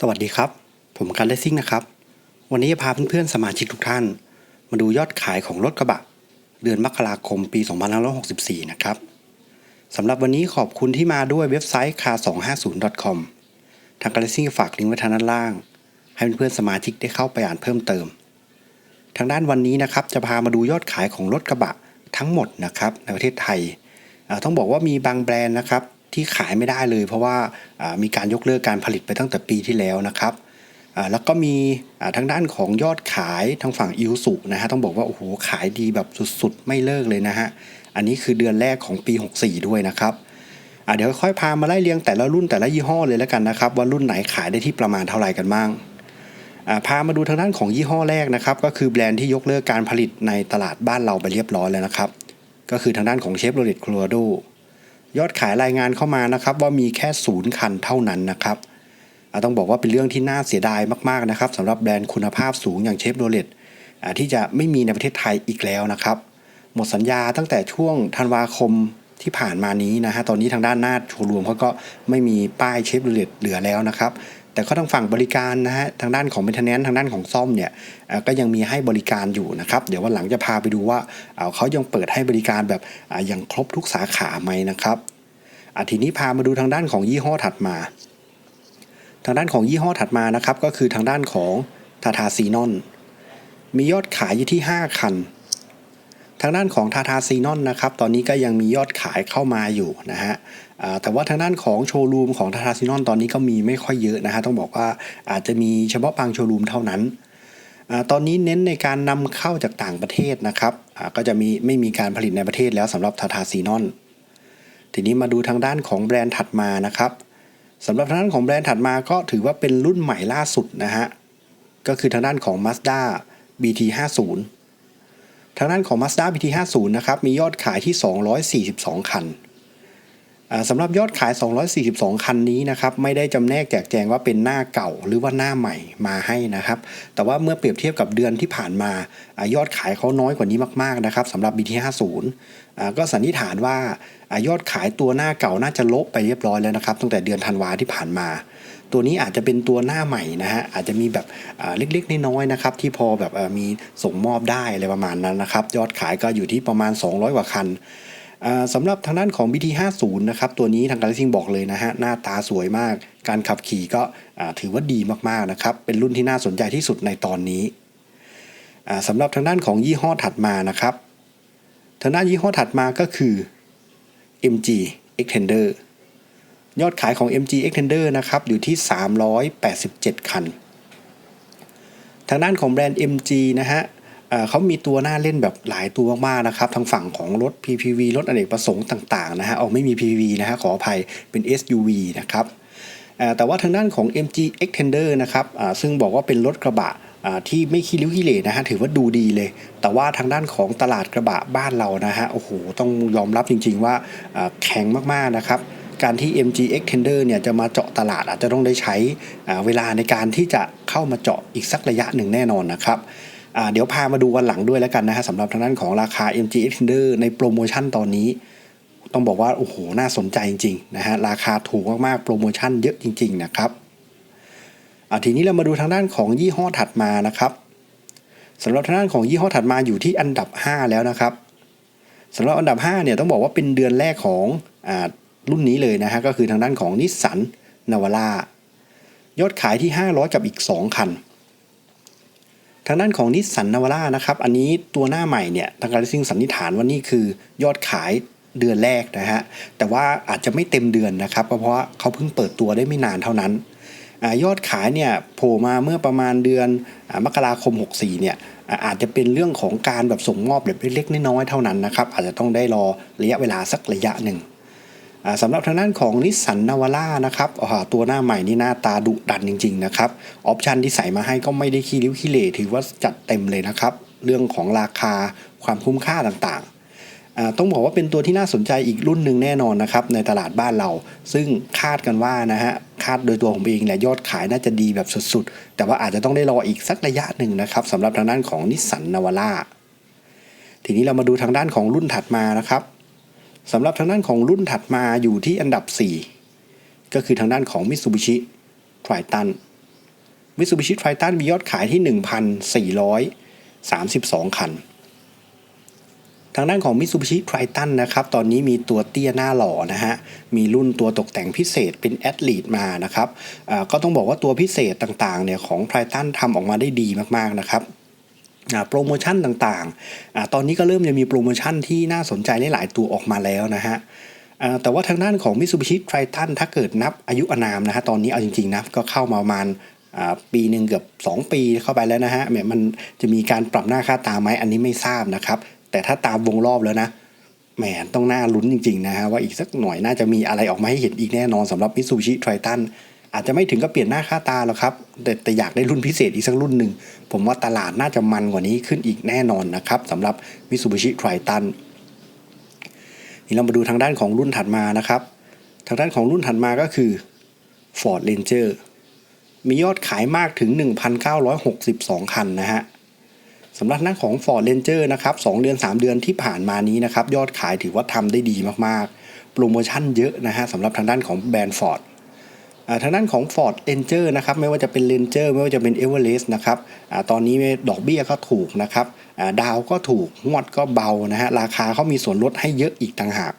สวัสดีครับ ผมกันเลสซิ่งนะครับ วันนี้จะพาเพื่อนๆสมาชิกทุกท่าน มาดูยอดขายของรถกระบะ เดือนมกราคมปี 2564 นะครับสำหรับวันนี้ขอบคุณที่มาด้วยเว็บไซต์ car250.com ทางกันเลสซิ่งฝากลิงก์ไว้ทางด้านล่าง ให้เพื่อนๆสมาชิกได้เข้าไปอ่านเพิ่มเติม ทางด้านวันนี้นะครับจะพามาดูยอดขายของรถกระบะทั้งหมดนะครับในประเทศไทย ต้องบอกว่ามีบางแบรนด์นะครับ ที่ขายไม่ได้เลย เพราะว่ามีการยกเลิกการผลิตไปตั้งแต่ปีที่แล้วนะครับแล้วก็มีทางด้านของยอดขายทางฝั่งอิวสุนะฮะต้องบอกว่าโอ้โหขายดีแบบสุดๆ ไม่เลิกเลยนะฮะอันนี้คือเดือนแรกของปี 64 ด้วยนะครับเดี๋ยวค่อยพามาไล่เรียงแต่ละรุ่นแต่ละยี่ห้อเลยแล้วกันนะครับว่ารุ่นไหนขายได้ที่ประมาณเท่าไหร่กันบ้างพามาดูทางด้านของยี่ห้อแรกนะครับก็คือแบรนด์ที่ยกเลิกการผลิตในตลาดบ้านเราไปเรียบร้อยแล้วนะครับก็คือทางด้านของเชฟโรเลตโคลราโด ยอดขายรายงานเข้ามานะครับว่ามีแค่ศูนย์คันเท่านั้นนะครับต้องบอกว่าเป็นเรื่องที่น่าเสียดายมากๆนะครับสำหรับแบรนด์คุณภาพสูงอย่างเชฟโรเลตที่จะไม่มีในประเทศไทยอีกแล้วนะครับ หมดสัญญาตั้งแต่ช่วงธันวาคมที่ผ่านมานี้นะฮะตอนนี้ทางด้านหน้าโชว์รวมเขาก็ไม่มีป้ายเชฟโรเลตเหลือแล้วนะครับ แต่ก็ทางฝั่งบริการนะฮะทางด้านของเมนเทนแนนทางด้านของซ่อมเนี่ยก็ยังมีให้บริการอยู่นะครับ เดี๋ยววันหลังจะพาไปดูว่าเขายังเปิดให้บริการแบบอย่างครบทุกสาขาไหมนะครับอทีนี้พามาดูทางด้านของยี่ห้อถัดมา ทางด้านของยี่ห้อถัดมานะครับ ก็คือทางด้านของทาทาซีนอนมียอดขายอยู่ที่ 5 คันางด้านของทาทาซีนอนนะครับตอนนี้ก็ยังมียอดขายเข้ามาอยู่นะฮะแต่ว่าทางด้านของโชว์รูมของทาทาซีนอนตอนนี้ก็มีไม่ค่อยเยอะนะฮะต้องบอกว่าอาจจะมีเฉพาะบางโชว์รูมเท่านั้นอตอนนี้เน้นในการนำเข้าจากต่างประเทศนะครับก็จะมีไม่มีการผลิตในประเทศแล้วสำหรับทาทาซีนอนทีนี้มาดูทางด้านของแบรนด์ถัดมานะครับสำหรับทางด้านของแบรนด์ถัดมาก็ถือว่าเป็นรุ่นใหม่ล่าสุดนะฮะก็คือทางด้านของ Mazda BT50 ทางด้านของ Mazda BT50 นะครับมียอดขายที่ 242 คันอ่าสำหรับยอดขาย 242 คันนี้นะครับไม่ได้จำแนกแจกแจงว่าเป็นหน้าเก่าหรือว่าหน้าใหม่มาให้นะครับ แต่ว่าเมื่อเปรียบเทียบกับเดือนที่ผ่านมาอยอดขายเขาน้อยกว่านี้มากๆนะครับสำหรับ BT50 อ่าก็สันนิษฐานว่าอายอดขายตัวหน้าเก่าน่าจะลบไปเรียบร้อยแล้วนะครับตั้งแต่เดือนธันวาที่ผ่านมา ตัวนี้อาจจะเป็นตัวหน้าใหม่นะฮะอาจจะมีแบบเล็กๆน้อยๆนะครับที่พอแบบมีส่งมอบได้อะไรประมาณนั้นนะครับยอดขายก็อยู่ที่ประมาณ 200 กว่าคันสำหรับทางด้านของ BT50 นะครับตัวนี้ทางการซิ่งบอกเลยนะฮะหน้าตาสวยมาก การขับขี่ก็ถือว่าดีมากๆนะครับเป็นรุ่นที่น่าสนใจที่สุดในตอนนี้สำหรับทางด้านของยี่ห้อถัดมานะครับทางด้านยี่ห้อถัดมาก็คือ MG Extender ยอดขายของ MG Extender นะครับอยู่ที่ 387 คัน ทางด้านของแบรนด์ MG นะฮะเขามีตัวหน้าเล่นแบบหลายตัวมากๆนะครับ ทางฝั่งของรถ PPV รถอเนกประสงค์ต่าง ๆ นะฮะเอาไม่มี PPV นะฮะขออภัยเป็น SUV นะครับแต่ว่าทางด้านของ MG Extender นะครับซึ่งบอกว่าเป็นรถกระบะที่ไม่ขี้ริ้วขี้เหร่นะฮะถือว่าดูดีเลย แต่ว่าทางด้านของตลาดกระบะบ้านเรานะฮะโอ้โหต้องยอมรับจริง ๆ ว่าแข็งมากๆนะครับ การที่ MG Extender เนี่ยจะมาเจาะตลาดอาจจะต้องได้ใช้เวลาในการที่จะเข้ามาเจาะอีกสักระยะหนึ่งแน่นอนนะครับเดี๋ยวพามาดูวันหลังด้วยแล้วกันนะฮะสำหรับทางด้านของราคา MG Extender ในโปรโมชั่นตอนนี้ ต้องบอกว่าโอ้โหน่าสนใจจริงๆนะฮะราคาถูกมากๆโปรโมชั่นเยอะจริง ๆ นะครับทีนี้เรามาดูทางด้านของยี่ห้อถัดมานะครับสำหรับทางด้านของยี่ห้อถัดมาอยู่ที่อันดับ 5 แล้วนะครับสำหรับอันดับ5เนี่ยต้องบอกว่าเป็นเดือนแรกของอ รุ่นนี้เลยนะฮะก็คือทางด้านของนิสสันนาวาร่ายอดขายที่ 500 กับอีก 2 คัน ทางด้านของนิสสันนาวาร่านะครับ อันนี้ตัวหน้าใหม่เนี่ยทางการซิ่งสันนิษฐานว่านี่คือยอดขายเดือนแรกนะฮะ แต่ว่าอาจจะไม่เต็มเดือนนะครับ เพราะว่าเขาเพิ่งเปิดตัวได้ไม่นานเท่านั้นอยอดขายเนี่ยโผล่มาเมื่อประมาณเดือนอมกราคม 64 เนี่ยอาอาจจะเป็นเรื่องของการแบบส่งมอบแบบเล็กๆน้อยๆเท่านั้นนะครับ อาจจะต้องได้รอระยะเวลาสักระยะหนึ่ง สำหรับทางด้านของนิสสันนาวาร่านะครับตัวหน้าใหม่นี่หน้าตาดุดันจริงๆนะครับออปชันที่ใส่มาให้ก็ไม่ได้ขี้ริ้วขี้เหร่ถือว่าจัดเต็มเลยนะครับ เรื่องของราคาความคุ้มค่าต่างๆ ต้องบอกว่าเป็นตัวที่น่าสนใจอีกรุ่นหนึ่งแน่นอนนะครับในตลาดบ้านเรา ซึ่งคาดกันว่านะฮะคาดโดยตัวผมเองเนี่ยยอดขายน่าจะดีแบบสุดๆ แต่ว่าอาจจะต้องได้รออีกสักระยะหนึ่งนะครับสำหรับทางด้านของนิสสันนาวาร่าทีนี้เรามาดูทางด้านของรุ่นถัดมานะครับ สำหรับทางด้านของรุ่นถัดมาอยู่ที่อันดับ 4 ก็คือทางด้านของ Mitsubishi Triton Mitsubishi Triton มียอดขายที่ 1,432 คัน ทางด้านของ Mitsubishi Triton นะครับตอนนี้มีตัวเตี้ยหน้าหล่อนะฮะ มีรุ่นตัวตกแต่งพิเศษเป็นแอดลีดมานะครับก็ต้องบอกว่าตัวพิเศษต่างๆเนี่ยของ Triton ทำออกมาได้ดีมากๆนะครับ โปรโมชั่นต่างๆ ตอนนี้ก็เริ่มจะมีโปรโมชั่นที่น่าสนใจหลายตัวออกมาแล้วนะฮะแต่ว่าทางด้านของ Mitsubishi Triton ถ้าเกิดนับอายุอนามนะฮะตอนนี้เอาจริงๆนะก็เข้ามาประมาณปีหนึ่งเกือบ2 ปีเข้าไปแล้วนะฮะแหมมันจะมีการปรับหน้าค่าตาไหมอันนี้ไม่ทราบนะครับ แต่ถ้าตามวงรอบแล้วนะแหมต้องน่าลุ้นจริงๆนะฮะว่าอีกสักหน่อยน่าจะมีอะไรออกมาให้เห็นอีกแน่นอนสำหรับ Mitsubishi Triton อาจจะไม่ถึงกับเปลี่ยนหน้าค่าตาหรอกครับ แต่แต่อยากได้รุ่นพิเศษอีกสักรุ่นหนึ่ง ผมว่าตลาดน่าจะมันกว่านี้ขึ้นอีกแน่นอนนะครับสำหรับ Mitsubishi Triton นี่เรามาดูทางด้านของรุ่นถัดมานะครับ ทางด้านของรุ่นถัดมาก็คือ Ford Ranger มียอดขายมากถึง 1,962 คันนะฮะสำหรับหน้าของ Ford Ranger นะครับ2เดือน 3 เดือนที่ผ่านมานี้นะครับ ยอดขายถือว่าทำได้ดีมากๆ โปรโมชั่นเยอะนะฮะสำหรับทางด้านของแบรนด์ Ford ทางด้านของ Ford Ranger นะครับไม่ว่าจะเป็น Ranger ไม่ว่าจะเป็น Everest นะครับอตอนนี้ดอกเบี้ยก็ถูกนะครับดาวก็ถูกงวดก็เบานะฮะราคาเขามีส่วนลดให้เยอะอีกต่างหาก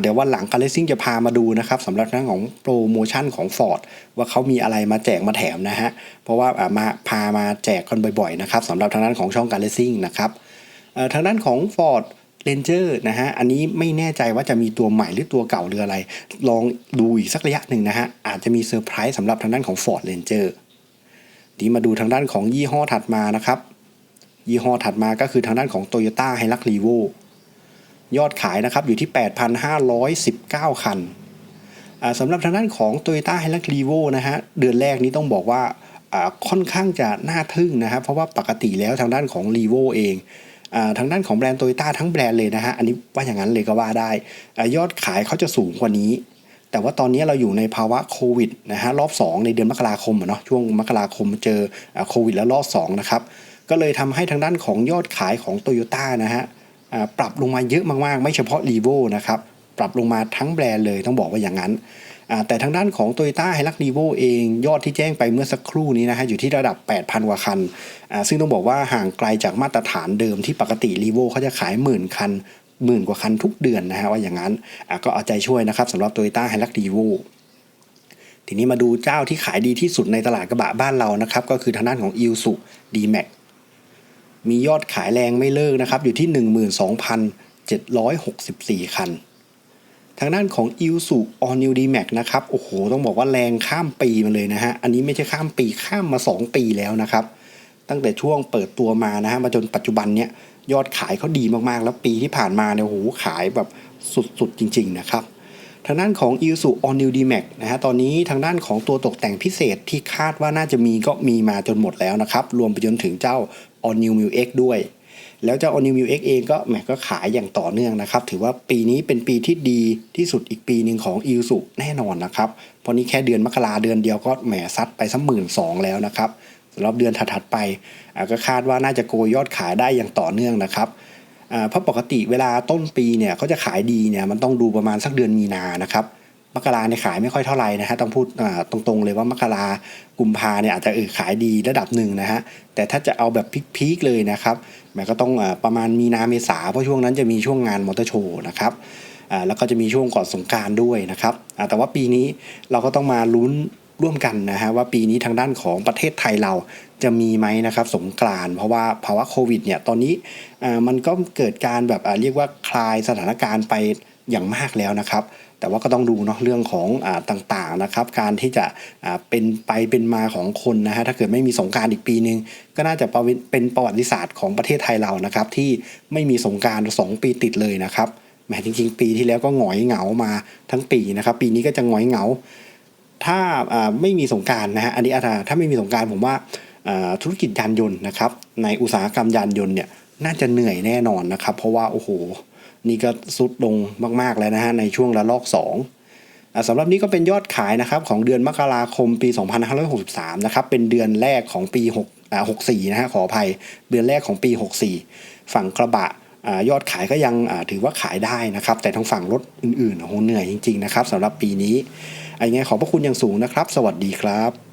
เดี๋ยววันหลัง c a r r a c i n g จะพามาดูนะครับสำหรับทางด้านของโปรโมชั่นของ Ford ว่าเขามีอะไรมาแจกมาแถมนะฮะเพราะว่ามาพามาแจกกันบ่อยๆนะครับสำหรับทางด้านของช่อง c a r r a c i n g นะครับทางด้านของ Ford Ranger นะฮะ อันนี้ไม่แน่ใจว่าจะมีตัวใหม่หรือตัวเก่าหรืออะไร ลองดูอีกสักระยะหนึ่งนะฮะ อาจจะมีเซอร์ไพรส์สำหรับทางด้านของ Ford Ranger ทีนี้มาดูทางด้านของยี่ห้อถัดมานะครับ ยี่ห้อถัดมาก็คือทางด้านของ Toyota Hilux Revo ยอดขายนะครับอยู่ที่ 8,519 คันอ่าสำหรับทางด้านของ Toyota Hilux Revo นะฮะ เดือนแรกนี้ต้องบอกว่าค่อนข้างจะน่าทึ่งนะครับเพราะว่าปกติแล้วทางด้านของ Revo เอง ทางด้านของแบรนด์โตโยต้าทั้งแบรนด์เลยนะฮะอันนี้ว่าอย่างนั้นเลยก็ว่าได้ยอดขายเขาจะสูงกว่านี้ แต่ว่าตอนนี้เราอยู่ในภาวะโควิดนะฮะรอบ 2 ในเดือนมกราคมอะเนาะช่วงมกราคมเจอโควิดแล้วรอบ2นะครับก็เลยทำให้ทางด้านของยอดขายของโตโยต้านะฮะปรับลงมาเยอะมากๆ ไม่เฉพาะ r ีโวนะครับปรับลงมาทั้งแบรนด์เลยต้องบอกว่าอย่างนั้น แต่ทางด้านของ Toyota h i l u x r e v o เองยอดที่แจ้งไปเมื่อสักครู่นี้นะฮะอยู่ที่ระดับ 8,000 กว่าคัน ซึ่งต้องบอกว่าห่างไกลจากมาตรฐานเดิมที่ปกติ r ีโวเขาจะขายหมื่นคันหมื่นกว่าคันทุกเดือนนะฮะว่าอย่างนั้นก็เอาใจช่วยนะครับสำหรับ Toyota h i l u x r e v o ทีนี้มาดูเจ้าที่ขายดีที่สุดในตลาดกระบะบ้านเรานะครับ ก็คือทางด้านของ i l s u D-Max มียอดขายแรงไม่เลิกนะครับอยู่ที่ 12,764 คันางด้านของ i l s u All New D-Max นะครับ โอ้โห ต้องบอกว่าแรงข้ามปีมาเลยนะฮะ อันนี้ไม่ใช่ข้ามปีข้ามมา 2 ปีแล้วนะครับ ตั้งแต่ช่วงเปิดตัวมานะฮะ มาจนปัจจุบันเนี่ยยอดขายเขาดีมากๆ แล้วปีที่ผ่านมาเนี่ยโอ้โหขายแบบสุดๆ จริง ๆ นะครับ ทางด้านของ i l s u All New D-Max นะฮะ ตอนนี้ทางด้านของตัวตกแต่งพิเศษที่คาดว่าน่าจะมีก็มีมาจนหมดแล้วนะครับ รวมไปจนถึงเจ้า All New m i l X ด้วย แล้วเจ้า All New m i l X เองก็แหมก็ขายอย่างต่อเนื่องนะครับ ถือว่าปีนี้เป็นปีที่ดีที่สุดอีกปีหนึ่งของ i l s u แน่นอนนะครับ เพราะนี้แค่เดือนมกราเดือนเดียวก็แหมซัดไปสักหมื่นสองแล้วนะครับสำหรับเดือนถัดๆไปอ่าก็คาดว่าน่าจะโกยยอดขายได้อย่างต่อเนื่องนะครับอ่าเพราะปกติเวลาต้นปีเนี่ยเขาจะขายดีเนี่ยมันต้องดูประมาณสักเดือนมีนานะครับ มกราเนี่ยขายไม่ค่อยเท่าไหร่นะฮะต้องพูดตรงๆเลยว่ามกรากุมภาเนี่ยอาจจะเออขายดีระดับหนึ่งนะฮะแต่ถ้าจะเอาแบบพีคๆเลยนะครับมันก็ต้องอประมาณมีนาเมษาเพราะช่วงนั้นจะมีช่วงงานมอเตอร์โชว์นะครับแล้วก็จะมีช่วงก่อนสงการด้วยนะครับแต่ว่าปีนี้เราก็ต้องมาลุ้นร่วมกันนะฮะว่าปีนี้ทางด้านของประเทศไทยเราจะมีไหมนะครับสงกรานเพราะว่าภาวะโควิดเนี่ยตอนนี้มันก็เกิดการแบบเรียกว่าคลายสถานการณ์ไป อย่างมากแล้วนะครับ แต่ว่าก็ต้องดูเนาะเรื่องของอต่างๆนะครับ การที่จะเป็นไปเป็นมาของคนนะฮะถ้าเกิดไม่มีสงการอีกปีนึง ก็น่าจะเป็นประวัติศาสตร์ของประเทศไทยเรานะครับ ที่ไม่มีสงการสองปีติดเลยนะครับแหมจริง ๆ ปีที่แล้วก็หงอยเหงามาทั้งปีนะครับ ปีนี้ก็จะหงอยเหงา ถ้าไม่มีสงการนะฮะอันนี้อาถ้าไม่มีสงการผมว่าธุรกิจยานยนต์นะครับ ในอุตสาหกรรมยานยนต์เนี่ยน่าจะเหนื่อยแน่นอนนะครับ เพราะว่าโอ้โห นี่ก็สุดลงมากๆแล้วนะฮะในช่วงระลอก2อ่าสำหรับนี้ก็เป็นยอดขายนะครับของเดือนมกราคมปี 2563 นะครับเป็นเดือนแรกของปี6อ่า64 นะฮะขออภัยเดือนแรกของปี 64 ฝั่งกระบะอายอดขายก็ยังถือว่าขายได้นะครับ แต่ทางฝั่งรถอื่นๆโอ้โหเหนื่อยจริงๆนะครับสำหรับปีนี้ยังไงขอบพระคุณอย่างสูงนะครับ สวัสดีครับ